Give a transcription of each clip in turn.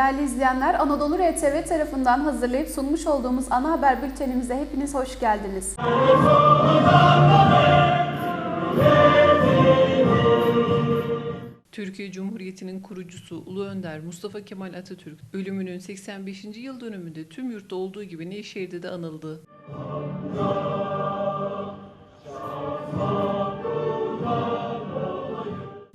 Değerli izleyenler, Anadolu RTV tarafından hazırlayıp sunmuş olduğumuz ana haber bültenimize hepiniz hoş geldiniz. Türkiye Cumhuriyeti'nin kurucusu Ulu Önder Mustafa Kemal Atatürk ölümünün 85. yıl dönümünde tüm yurtta olduğu gibi Nevşehir'de de anıldı.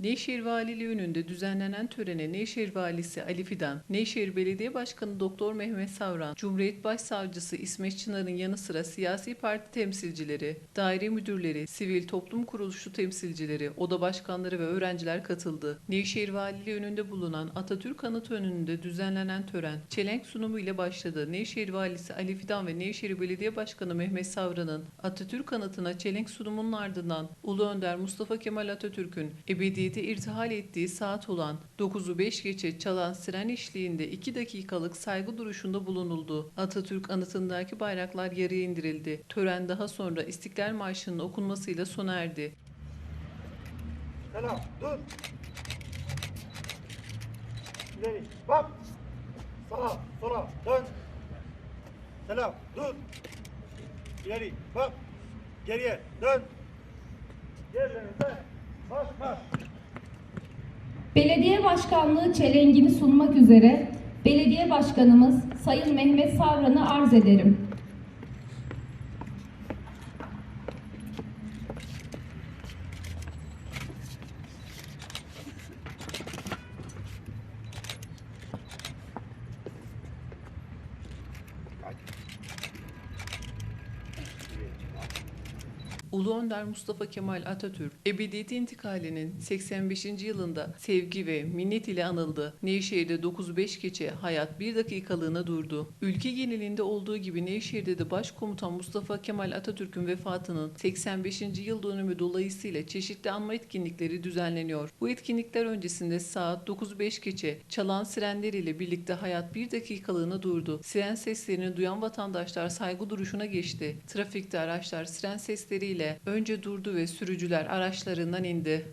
Nevşehir Valiliği önünde düzenlenen törene Nevşehir Valisi Ali Fidan, Nevşehir Belediye Başkanı Doktor Mehmet Savran, Cumhuriyet Başsavcısı İsmet Çınar'ın yanı sıra siyasi parti temsilcileri, daire müdürleri, sivil toplum kuruluşu temsilcileri, oda başkanları ve öğrenciler katıldı. Nevşehir Valiliği önünde bulunan Atatürk Anıtı önünde düzenlenen tören çelenk sunumu ile başladı. Nevşehir Valisi Ali Fidan ve Nevşehir Belediye Başkanı Mehmet Savran'ın Atatürk Anıtı'na çelenk sunumunun ardından Ulu Önder Mustafa Kemal Atatürk'ün ebediyete irtihal ettiği saat olan 9'u 5 geçe çalan siren eşliğinde 2 dakikalık saygı duruşunda bulunuldu. Atatürk anıtındaki bayraklar yarıya indirildi. Tören daha sonra İstiklal Marşı'nın okunmasıyla sona erdi. Selam, dur. İleri, bak. Sağa, sola, dön. Selam, dur. İleri, bak. Geriye, dön. Yerlerinize, baş, baş. Belediye Başkanlığı çelengini sunmak üzere Belediye Başkanımız Sayın Mehmet Savran'ı arz ederim. Ulu Önder Mustafa Kemal Atatürk, ebediyete intikalinin 85. yılında sevgi ve minnet ile anıldı. Nevşehir'de 9-5 geçe hayat bir dakikalığına durdu. Ülke genelinde olduğu gibi Nevşehir'de de Başkomutan Mustafa Kemal Atatürk'ün vefatının 85. yıl dönümü dolayısıyla çeşitli anma etkinlikleri düzenleniyor. Bu etkinlikler öncesinde saat 9-5 geçe çalan sirenler ile birlikte hayat bir dakikalığına durdu. Siren seslerini duyan vatandaşlar saygı duruşuna geçti. Trafikte araçlar siren sesleriyle önce durdu ve sürücüler araçlarından indi.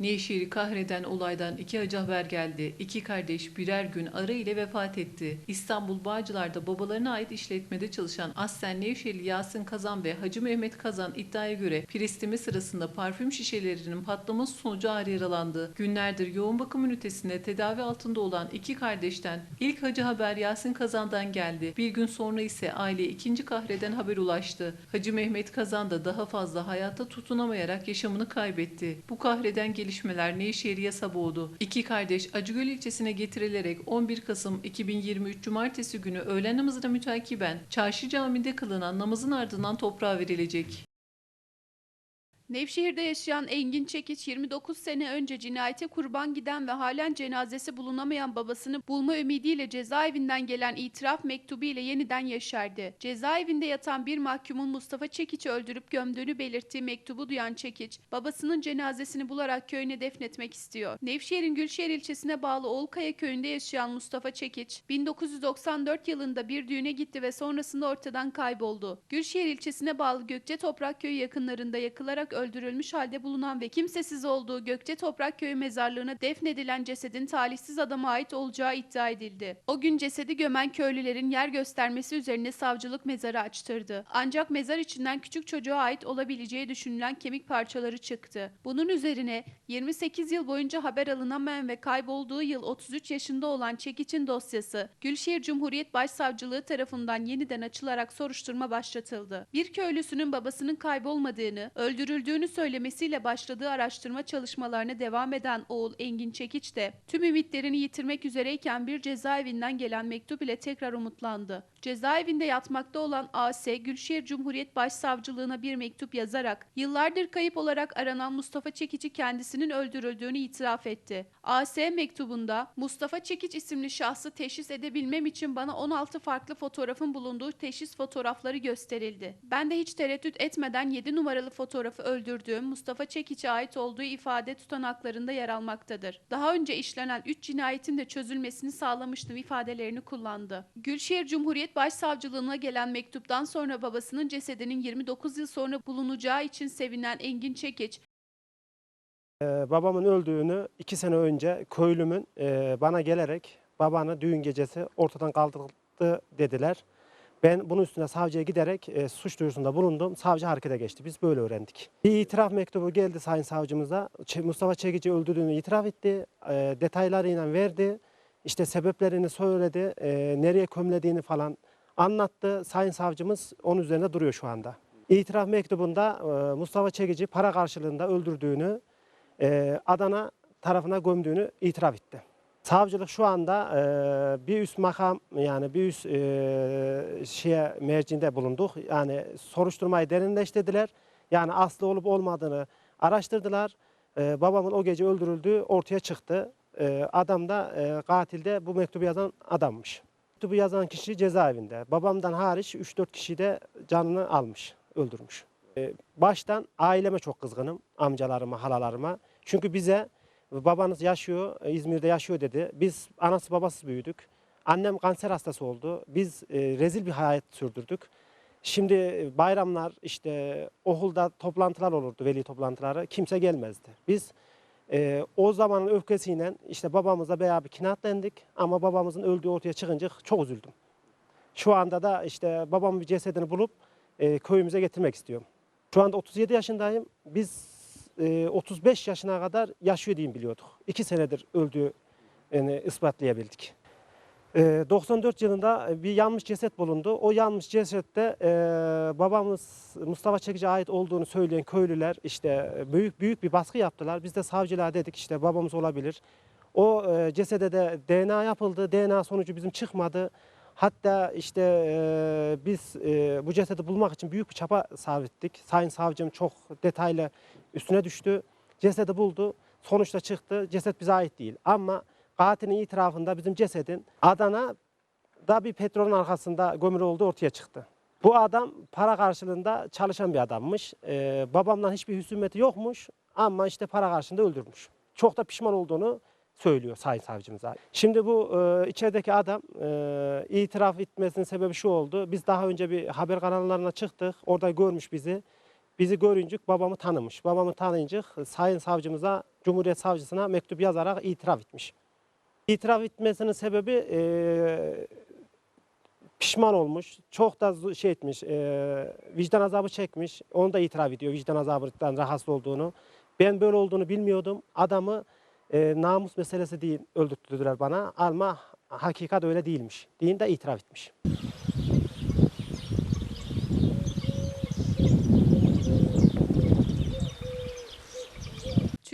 Nevşehir'i kahreden olaydan iki acı haber geldi. İki kardeş birer gün ara ile vefat etti. İstanbul Bağcılar'da babalarına ait işletmede çalışan Aslen Nevşehirli Yasin Kazan ve Hacı Mehmet Kazan iddiaya göre pristimi sırasında parfüm şişelerinin patlaması sonucu ağır yaralandı. Günlerdir yoğun bakım ünitesinde tedavi altında olan iki kardeşten ilk acı haber Yasin Kazan'dan geldi. Bir gün sonra ise aile ikinci kahreden haber ulaştı. Hacı Mehmet Kazan da daha fazla hayata tutunamayarak yaşamını kaybetti. Bu kahreden gelişmeler Nevşehir'i yasa boğdu. İki kardeş Acıgöl ilçesine getirilerek 11 Kasım 2023 Cumartesi günü öğlen namazına mütakiben Çarşı Camii'nde kılınan namazın ardından toprağa verilecek. Nevşehir'de yaşayan Engin Çekiç 29 sene önce cinayete kurban giden ve halen cenazesi bulunamayan babasını bulma ümidiyle cezaevinden gelen itiraf mektubu ile yeniden yeşerdi. Cezaevinde yatan bir mahkumun Mustafa Çekiç'i öldürüp gömdüğünü belirttiği mektubu duyan Çekiç, babasının cenazesini bularak köyüne defnetmek istiyor. Nevşehir'in Gülşehir ilçesine bağlı Olkaya köyünde yaşayan Mustafa Çekiç, 1994 yılında bir düğüne gitti ve sonrasında ortadan kayboldu. Gülşehir ilçesine bağlı Gökçe Toprak Köyü yakınlarında yakılarak öldürülmüş halde bulunan ve kimsesiz olduğu Gökçe Toprak Köyü mezarlığına defnedilen cesedin talihsiz adama ait olacağı iddia edildi. O gün cesedi gömen köylülerin yer göstermesi üzerine savcılık mezarı açtırdı. Ancak mezar içinden küçük çocuğa ait olabileceği düşünülen kemik parçaları çıktı. Bunun üzerine 28 yıl boyunca haber alınamayan ve kaybolduğu yıl 33 yaşında olan Çekiç'in dosyası Gülşehir Cumhuriyet Başsavcılığı tarafından yeniden açılarak soruşturma başlatıldı. Bir köylüsünün babasının kaybolmadığını, öldürüldüğünü söylemesiyle başladığı araştırma çalışmalarına devam eden oğul Engin Çekiç de tüm ümitlerini yitirmek üzereyken bir cezaevinden gelen mektup ile tekrar umutlandı. Cezaevinde yatmakta olan AS, Gülşehir Cumhuriyet Başsavcılığına bir mektup yazarak yıllardır kayıp olarak aranan Mustafa Çekiç'i kendisinin öldürüldüğünü itiraf etti. AS mektubunda Mustafa Çekiç isimli şahsı teşhis edebilmem için bana 16 farklı fotoğrafın bulunduğu teşhis fotoğrafları gösterildi. Ben de hiç tereddüt etmeden 7 numaralı fotoğrafı öldürdüğüm Mustafa Çekiç'e ait olduğu ifade tutanaklarında yer almaktadır. Daha önce işlenen 3 cinayetin de çözülmesini sağlamıştım ifadelerini kullandı. Gülşehir Cumhuriyet Başsavcılığına gelen mektuptan sonra babasının cesedinin 29 yıl sonra bulunacağı için sevinen Engin Çekiç, Ee, babamın öldüğünü iki sene önce köylümün e, bana gelerek babanı düğün gecesi ortadan kaldırdı dediler. Ben bunun üstüne savcıya giderek e, suç duyurusunda bulundum. Savcı harekete geçti. Biz böyle öğrendik. Bir itiraf mektubu geldi sayın savcımıza. Mustafa Çekici öldürdüğünü itiraf etti. E, detaylarıyla verdi. İşte sebeplerini söyledi. e, nereye kömlediğini falan anlattı. Sayın savcımız onun üzerinde duruyor şu anda. İtiraf mektubunda e, Mustafa Çekici para karşılığında öldürdüğünü e, Adana tarafına gömdüğünü itiraf etti. Savcılık şu anda e, bir üst makam yani bir üst e, şeye mercinde bulunduk. Yani soruşturmayı derinleştirdiler. Yani aslı olup olmadığını araştırdılar. E, babamın o gece öldürüldüğü ortaya çıktı. E, adam da e, katil de bu mektubu yazan adammış. Mektubu yazan kişi cezaevinde. Babamdan hariç 3-4 kişi de canını almış, öldürmüş. E, baştan aileme çok kızgınım. Amcalarıma, halalarıma. Çünkü bize babanız yaşıyor, e, İzmir'de yaşıyor dedi. Biz anası babasız büyüdük. Annem kanser hastası oldu. Biz e, rezil bir hayat sürdürdük. Şimdi e, bayramlar işte okulda toplantılar olurdu, veli toplantıları. Kimse gelmezdi. Biz e, o zamanın öfkesiyle işte babamızla beraber kinatlendik. Ama babamızın öldüğü ortaya çıkınca çok üzüldüm. Şu anda da işte babamın bir cesedini bulup e, köyümüze getirmek istiyorum. Şu anda 37 yaşındayım. Biz e, 35 yaşına kadar yaşıyor diyeyim biliyorduk. İki senedir öldüğü yani ispatlayabildik. E, 94 yılında bir yanmış ceset bulundu. O yanmış cesette e, babamız Mustafa Çekici ait olduğunu söyleyen köylüler işte büyük büyük bir baskı yaptılar. Biz de savcılığa dedik işte babamız olabilir. O e, cesede de DNA yapıldı. DNA sonucu bizim çıkmadı. Hatta işte e, biz e, bu cesedi bulmak için büyük bir çaba sarf ettik. Sayın savcım çok detaylı üstüne düştü. Cesedi buldu. Sonuçta çıktı. Ceset bize ait değil. Ama katilin itirafında bizim cesedin Adana'da bir petrolün arkasında gömülü olduğu ortaya çıktı. Bu adam para karşılığında çalışan bir adammış. E, babamdan hiçbir husumeti yokmuş ama işte para karşılığında öldürmüş. Çok da pişman olduğunu söylüyor sayın savcımıza. Şimdi bu e, içerideki adam e, itiraf etmesinin sebebi şu oldu. Biz daha önce bir haber kanallarına çıktık. Orada görmüş bizi. Bizi görünce babamı tanımış. Babamı tanıyınca sayın savcımıza, Cumhuriyet Savcısına mektup yazarak itiraf etmiş. İtiraf etmesinin sebebi e, pişman olmuş. Çok da şey etmiş, e, vicdan azabı çekmiş. Onu da itiraf ediyor vicdan azabından rahatsız olduğunu. Ben böyle olduğunu bilmiyordum. Adamı e, namus meselesi değil öldürttürdüler bana ama hakikat öyle değilmiş. Deyin de itiraf etmiş.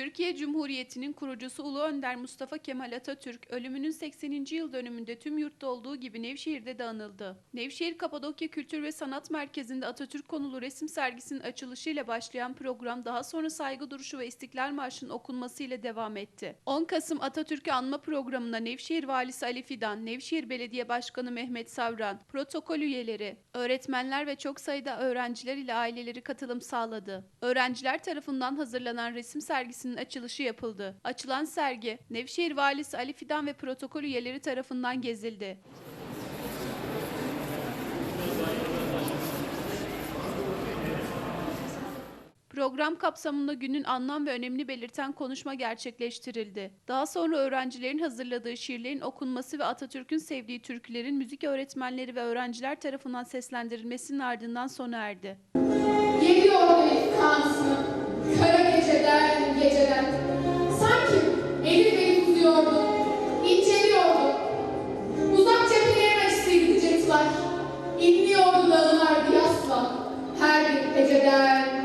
Türkiye Cumhuriyeti'nin kurucusu Ulu Önder Mustafa Kemal Atatürk ölümünün 80. yıl dönümünde tüm yurtta olduğu gibi Nevşehir'de de anıldı. Nevşehir Kapadokya Kültür ve Sanat Merkezi'nde Atatürk konulu resim sergisinin açılışıyla başlayan program daha sonra saygı duruşu ve İstiklal Marşı'nın okunmasıyla devam etti. 10 Kasım Atatürk'ü anma programına Nevşehir Valisi Ali Fidan, Nevşehir Belediye Başkanı Mehmet Savran, protokol üyeleri, öğretmenler ve çok sayıda öğrenciler ile aileleri katılım sağladı. Öğrenciler tarafından hazırlanan resim sergisinin açılışı yapıldı. Açılan sergi, Nevşehir Valisi Ali Fidan ve protokol üyeleri tarafından gezildi. Program kapsamında günün anlam ve önemini belirten konuşma gerçekleştirildi. Daha sonra öğrencilerin hazırladığı şiirlerin okunması ve Atatürk'ün sevdiği türkülerin müzik öğretmenleri ve öğrenciler tarafından seslendirilmesinin ardından sona erdi. Geliyor kansın, kara geceden geceden. Sanki elif elif uzuyordu, inceliyordu. Uzak cephelerine sivri cırtlar, inliyordu dağlar yasla. Her bir heceden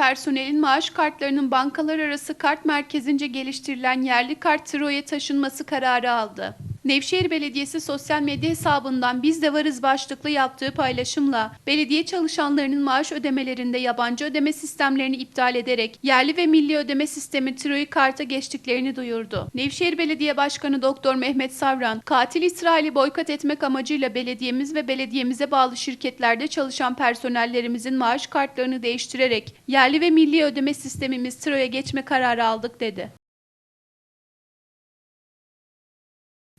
personelin maaş kartlarının bankalar arası kart merkezince geliştirilen yerli kart Troya taşınması kararı aldı. Nevşehir Belediyesi sosyal medya hesabından Biz de Varız başlıklı yaptığı paylaşımla belediye çalışanlarının maaş ödemelerinde yabancı ödeme sistemlerini iptal ederek yerli ve milli ödeme sistemi Troya karta geçtiklerini duyurdu. Nevşehir Belediye Başkanı Doktor Mehmet Savran, katil İsrail'i boykot etmek amacıyla belediyemiz ve belediyemize bağlı şirketlerde çalışan personellerimizin maaş kartlarını değiştirerek yerli ve milli ödeme sistemimiz Troya geçme kararı aldık dedi.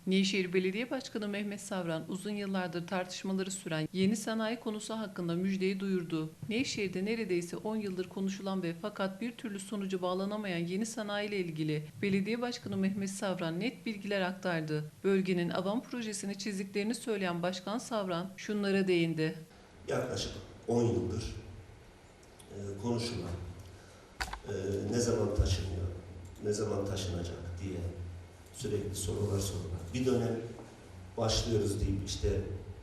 Nevşehir Belediye Başkanı Mehmet Savran uzun yıllardır tartışmaları süren yeni sanayi konusu hakkında müjdeyi duyurdu. Nevşehir'de neredeyse 10 yıldır konuşulan ve fakat bir türlü sonuca bağlanamayan yeni sanayi ile ilgili Belediye Başkanı Mehmet Savran net bilgiler aktardı. Bölgenin avam projesini çizdiklerini söyleyen Başkan Savran şunlara değindi. yaklaşık 10 yıldır e, konuşulan, e, ne zaman taşınıyor, ne zaman taşınacak diye sürekli sorular sorular. Bir dönem başlıyoruz deyip işte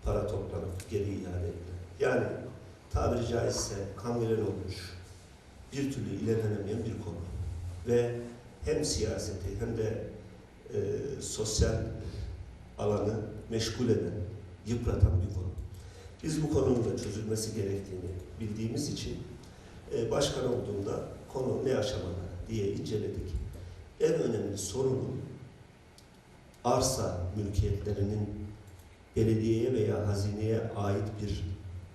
para toplanıp geri iade edilir. Yani tabiri caizse kangren olmuş, bir türlü ilerlenemeyen bir konu. Ve hem siyaseti hem de e, sosyal alanı meşgul eden, yıpratan bir konu. Biz bu konunun da çözülmesi gerektiğini bildiğimiz için e, başkan olduğumda konu ne aşamada diye inceledik. En önemli sorunun arsa mülkiyetlerinin belediyeye veya hazineye ait bir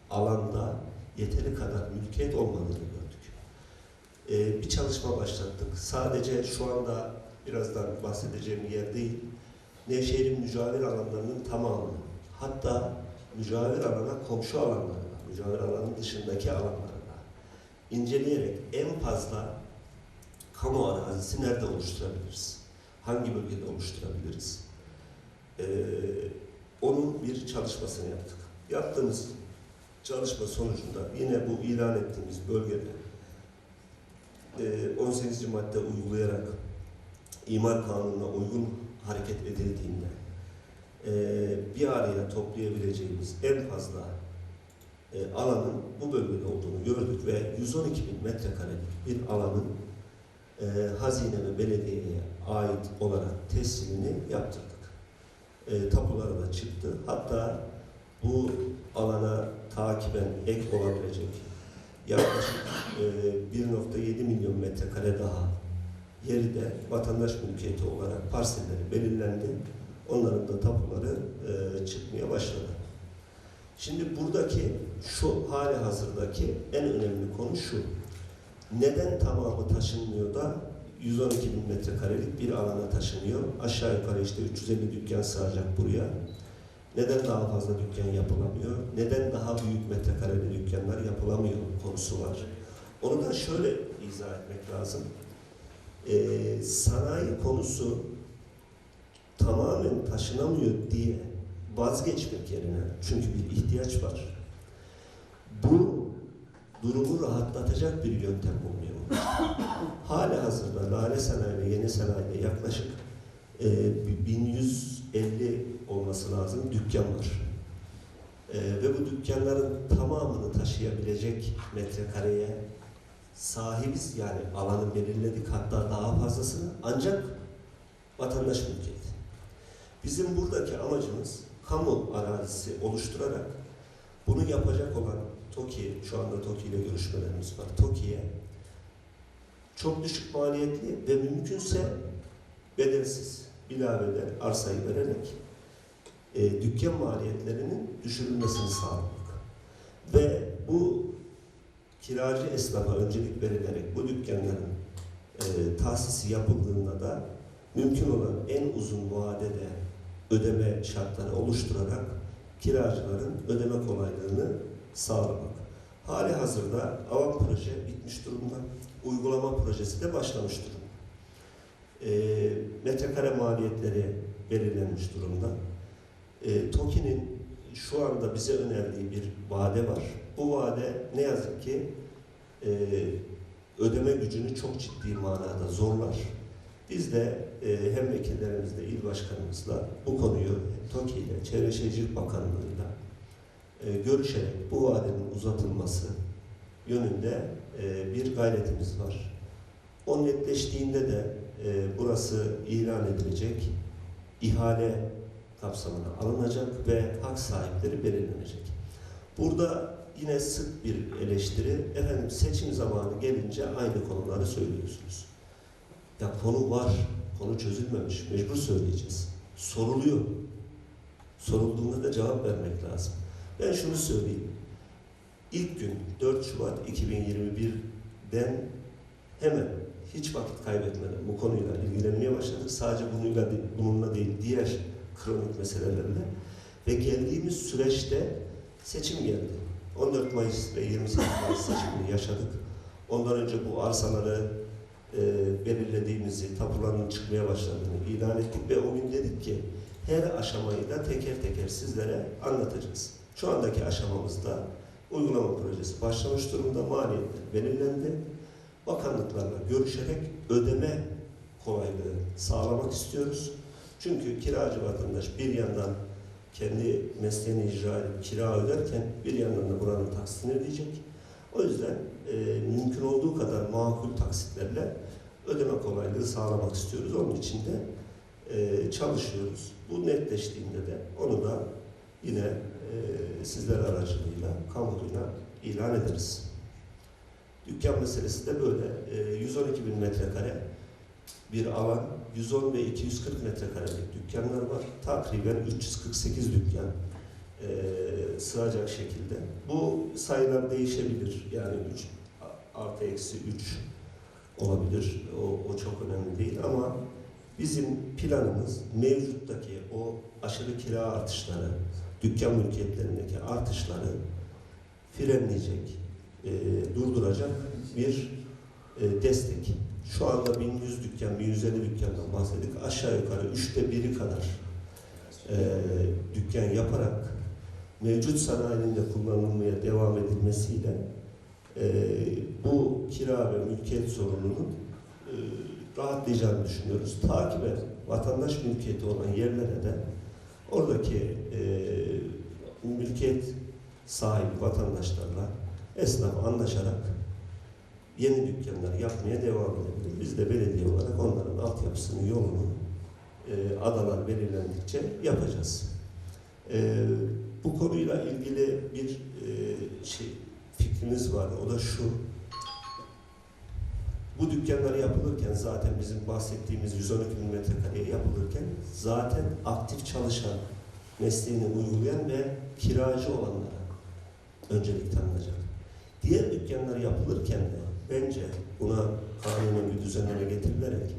alanda yeteri kadar mülkiyet olmadığını gördük. E, bir çalışma başlattık. Sadece şu anda birazdan bahsedeceğim yer değil, Nevşehir'in mücavir alanlarının tamamını, hatta mücavir alana komşu alanlarına, mücavir alanın dışındaki alanlarına inceleyerek en fazla kamu arazisi nerede oluşturabiliriz? Hangi bölgede oluşturabiliriz? Ee, onun bir çalışmasını yaptık. Yaptığımız çalışma sonucunda yine bu ilan ettiğimiz bölgede e, 18. madde uygulayarak imar kanununa uygun hareket edildiğinde e, bir araya toplayabileceğimiz en fazla e, alanın bu bölgede olduğunu gördük ve 112 bin metrekarelik bir alanın e, hazine ve belediyeye ait olarak teslimini yaptırdık. E, tapuları da çıktı. Hatta bu alana takiben ek olabilecek yaklaşık e, 1.7 milyon metrekare daha yeri de vatandaş mülkiyeti olarak parselleri belirlendi. Onların da tapuları e, çıkmaya başladı. Şimdi buradaki şu hali hazırdaki en önemli konu şu. Neden tamamı taşınmıyor da 112 bin metrekarelik bir alana taşınıyor? Aşağı yukarı işte 350 dükkan sığacak buraya. Neden daha fazla dükkan yapılamıyor? Neden daha büyük metrekareli dükkanlar yapılamıyor konusu var. Onu da şöyle izah etmek lazım. Ee, sanayi konusu tamamen taşınamıyor diye vazgeçmek yerine çünkü bir ihtiyaç var. Bu durumu rahatlatacak bir yöntem bulmuyor. Hali hazırda Lale Sanayi Yeni Sanayi'de yaklaşık e, 1150 olması lazım dükkan var. E, ve bu dükkanların tamamını taşıyabilecek metrekareye sahibiz yani alanı belirledik hatta daha fazlasını ancak vatandaş mülkiyeti. Bizim buradaki amacımız kamu arazisi oluşturarak bunu yapacak olan TOKİ, şu anda TOKİ ile görüşmelerimiz var. TOKİ'ye çok düşük maliyetli ve mümkünse bedelsiz ilaveden arsayı vererek e, dükkan maliyetlerinin düşürülmesini sağlamak. Ve bu kiracı esnafa öncelik verilerek bu dükkanların e, tahsisi yapıldığında da mümkün olan en uzun vadede ödeme şartları oluşturarak kiracıların ödeme kolaylığını sağlamak. Hali hazırda avam proje bitmiş durumda. Uygulama projesi de başlamış durumda. E, metrekare maliyetleri belirlenmiş durumda. E, TOKİ'nin şu anda bize önerdiği bir vade var. Bu vade ne yazık ki e, ödeme gücünü çok ciddi manada zorlar. Biz de e, hem vekillerimizle, il başkanımızla bu konuyu TOKİ ile, Çevre Şehircilik Bakanlığı'yla e, görüşerek bu vadenin uzatılması yönünde e, bir gayretimiz var. O netleştiğinde de e, burası ilan edilecek, ihale kapsamına alınacak ve hak sahipleri belirlenecek. Burada yine sık bir eleştiri, efendim seçim zamanı gelince aynı konuları söylüyorsunuz. Ya konu var, konu çözülmemiş, mecbur söyleyeceğiz. Soruluyor. Sorulduğunda da cevap vermek lazım. Ben şunu söyleyeyim. İlk gün 4 Şubat 2021'den hemen hiç vakit kaybetmeden bu konuyla ilgilenmeye başladık. Sadece bununla bununla değil, diğer kronik meselelerle. Ve geldiğimiz süreçte seçim geldi. 14 Mayıs ve 28 Mayıs seçimini yaşadık. Ondan önce bu arsaları e, belirlediğimizi, tapularının çıkmaya başladığını ilan ettik ve o gün dedik ki her aşamayı da teker teker sizlere anlatacağız. Şu andaki aşamamızda uygulama projesi başlamış durumda, maliyetler belirlendi. Bakanlıklarla görüşerek ödeme kolaylığı sağlamak istiyoruz. Çünkü kiracı vatandaş bir yandan kendi mesleğini icra edip kira öderken bir yandan da buranın taksitini ödeyecek. O yüzden e, mümkün olduğu kadar makul taksitlerle ödeme kolaylığı sağlamak istiyoruz. Onun için de e, çalışıyoruz. Bu netleştiğinde de onu da yine e, sizler aracılığıyla kamuoyuna ilan ederiz. Dükkan meselesi de böyle. E, 112 bin metrekare bir alan, 110 ve 240 metrekarelik dükkanlar var. Takriben 348 dükkan e, sığacak şekilde. Bu sayılar değişebilir. Yani 3 artı eksi 3 olabilir. O, o çok önemli değil ama bizim planımız mevcuttaki o aşırı kira artışları, dükkan mülkiyetlerindeki artışları frenleyecek, e, durduracak bir e, destek. Şu anda 1100 dükkan, 1150 dükkandan bahsettik. Aşağı yukarı üçte biri kadar e, dükkan yaparak mevcut sanayinin de kullanılmaya devam edilmesiyle e, bu kira ve mülkiyet sorununun e, rahatlayacağını düşünüyoruz. Takiben vatandaş mülkiyeti olan yerlere de oradaki e, mülkiyet sahibi vatandaşlarla esnaf anlaşarak yeni dükkanlar yapmaya devam edebilir. Biz de belediye olarak onların altyapısını, yolunu e, adalar belirlendikçe yapacağız. E, bu konuyla ilgili bir e, şey fikrimiz var. O da şu. Bu dükkanlar yapılırken zaten bizim bahsettiğimiz 112 bin metrekareye yapılırken zaten aktif çalışan, mesleğini uygulayan ve kiracı olanlara öncelik tanınacak. Diğer dükkanlar yapılırken de bence buna kanunen bir düzenleme getirilerek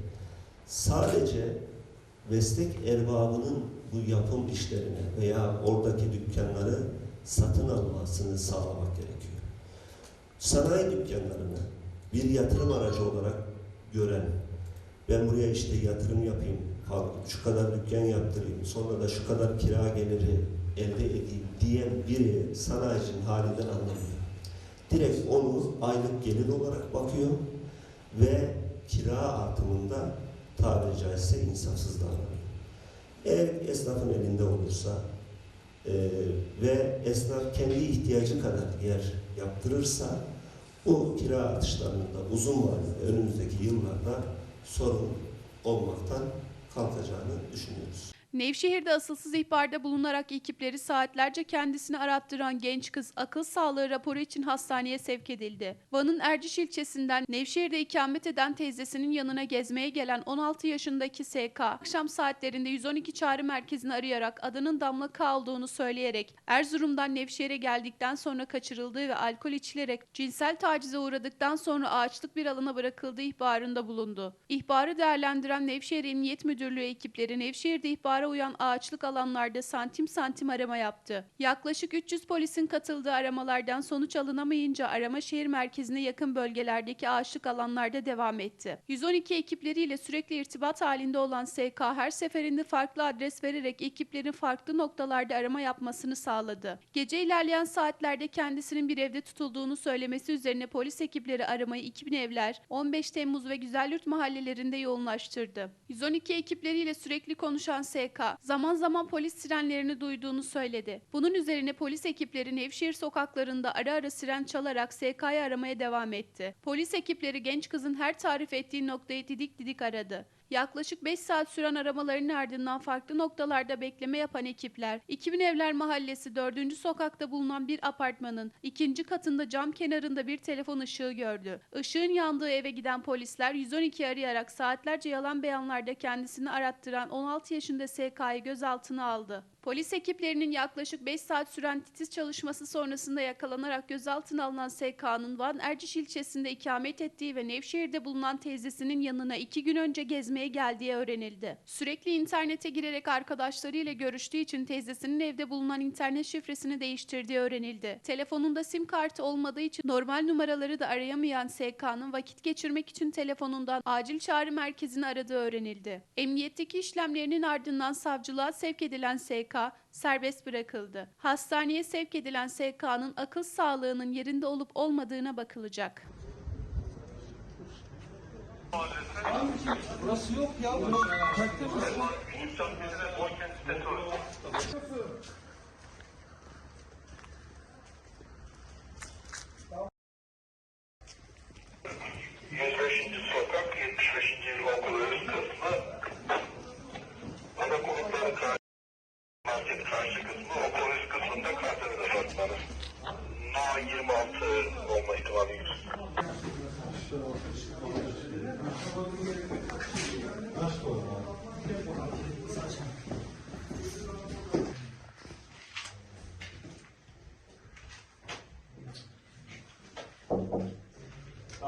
sadece meslek erbabının bu yapım işlerine veya oradaki dükkanları satın almasını sağlamak gerekiyor. Sanayi dükkanlarını bir yatırım aracı olarak gören, ben buraya işte yatırım yapayım, şu kadar dükkan yaptırayım, sonra da şu kadar kira geliri elde edeyim diyen biri sanayicinin halinden anlamıyor. Direkt onu aylık gelir olarak bakıyor ve kira artımında tabiri caizse insafsız davranıyor. Eğer esnafın elinde olursa e, ve esnaf kendi ihtiyacı kadar yer yaptırırsa bu kira artışlarında uzun vadede önümüzdeki yıllarda sorun olmaktan kalkacağını düşünüyoruz. Nevşehir'de asılsız ihbarda bulunarak ekipleri saatlerce kendisini arattıran genç kız akıl sağlığı raporu için hastaneye sevk edildi. Van'ın Erciş ilçesinden Nevşehir'de ikamet eden teyzesinin yanına gezmeye gelen 16 yaşındaki SK, akşam saatlerinde 112 çağrı merkezini arayarak adının Damla K olduğunu söyleyerek Erzurum'dan Nevşehir'e geldikten sonra kaçırıldığı ve alkol içilerek cinsel tacize uğradıktan sonra ağaçlık bir alana bırakıldığı ihbarında bulundu. İhbarı değerlendiren Nevşehir Emniyet Müdürlüğü ekipleri Nevşehir'de ihbara uyan ağaçlık alanlarda santim santim arama yaptı. Yaklaşık 300 polisin katıldığı aramalardan sonuç alınamayınca arama şehir merkezine yakın bölgelerdeki ağaçlık alanlarda devam etti. 112 ekipleriyle sürekli irtibat halinde olan SK her seferinde farklı adres vererek ekiplerin farklı noktalarda arama yapmasını sağladı. Gece ilerleyen saatlerde kendisinin bir evde tutulduğunu söylemesi üzerine polis ekipleri aramayı 2000 evler, 15 Temmuz ve Güzelyurt mahallelerinde yoğunlaştırdı. 112 ekipleriyle sürekli konuşan SK, zaman zaman polis sirenlerini duyduğunu söyledi. Bunun üzerine polis ekipleri Nevşehir sokaklarında ara ara siren çalarak SK'yı aramaya devam etti. Polis ekipleri genç kızın her tarif ettiği noktayı didik didik aradı. Yaklaşık 5 saat süren aramaların ardından farklı noktalarda bekleme yapan ekipler, 2000 Evler Mahallesi 4. sokakta bulunan bir apartmanın ikinci katında cam kenarında bir telefon ışığı gördü. Işığın yandığı eve giden polisler 112 arayarak saatlerce yalan beyanlarda kendisini arattıran 16 yaşında SK'yı gözaltına aldı. Polis ekiplerinin yaklaşık 5 saat süren titiz çalışması sonrasında yakalanarak gözaltına alınan SK'nın Van Erciş ilçesinde ikamet ettiği ve Nevşehir'de bulunan teyzesinin yanına 2 gün önce gezmeye geldiği öğrenildi. Sürekli internete girerek arkadaşlarıyla görüştüğü için teyzesinin evde bulunan internet şifresini değiştirdiği öğrenildi. Telefonunda sim kartı olmadığı için normal numaraları da arayamayan SK'nın vakit geçirmek için telefonundan acil çağrı merkezini aradığı öğrenildi. Emniyetteki işlemlerinin ardından savcılığa sevk edilen SK serbest bırakıldı. Hastaneye sevk edilen SK'nın akıl sağlığının yerinde olup olmadığına bakılacak. sokak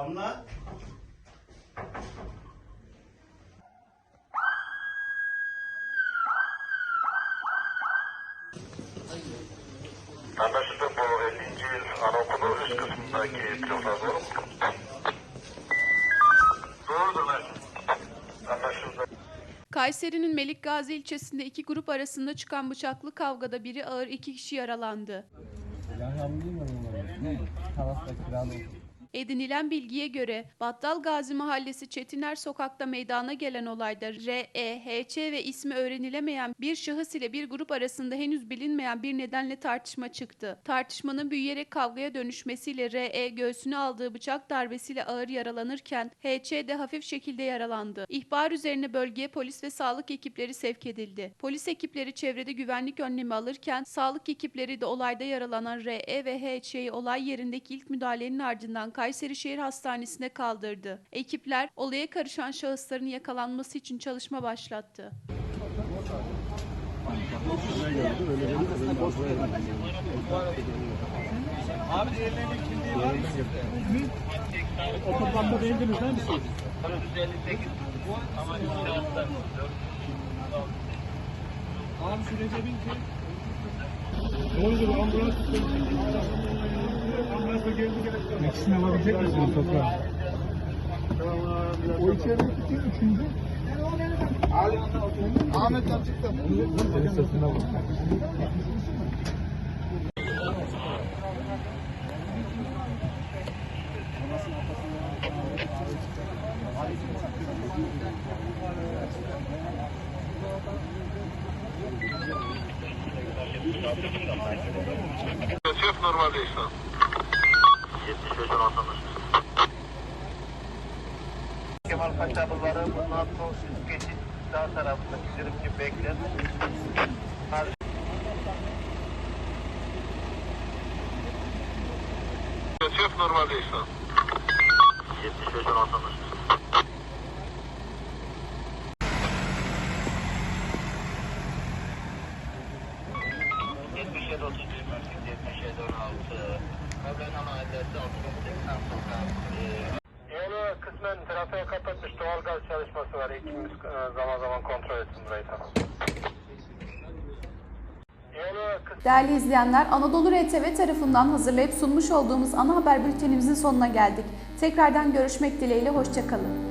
Damla. Anlaşıldı bu 50. yıl anaokulu üst kısmındaki Kayseri'nin Melik Gazi ilçesinde iki grup arasında çıkan bıçaklı kavgada biri ağır iki kişi yaralandı. Edinilen bilgiye göre Battal Gazi Mahallesi Çetiner Sokak'ta meydana gelen olayda R, E, ve ismi öğrenilemeyen bir şahıs ile bir grup arasında henüz bilinmeyen bir nedenle tartışma çıktı. Tartışmanın büyüyerek kavgaya dönüşmesiyle R, E göğsüne aldığı bıçak darbesiyle ağır yaralanırken H, de hafif şekilde yaralandı. İhbar üzerine bölgeye polis ve sağlık ekipleri sevk edildi. Polis ekipleri çevrede güvenlik önlemi alırken sağlık ekipleri de olayda yaralanan R, E ve H, olay yerindeki ilk müdahalenin ardından Kayseri Şehir Hastanesi'ne kaldırdı. Ekipler olaya karışan şahısların yakalanması için çalışma başlattı. Otoparkta değildiniz değil mi siz? Abi sürece bin ki. Ne oldu bu ambulans. İkisini alabilecek misiniz toprağa? O içerideki üçüncü. Ahmet'ten çıktı. Senin sesine bak. Çok normalde işte. Sağ tarafında bildirim gibi bekle. Çift normalde şu an. 75 16 Değerli izleyenler, Anadolu RTV tarafından hazırlayıp sunmuş olduğumuz ana haber bültenimizin sonuna geldik. Tekrardan görüşmek dileğiyle, hoşçakalın.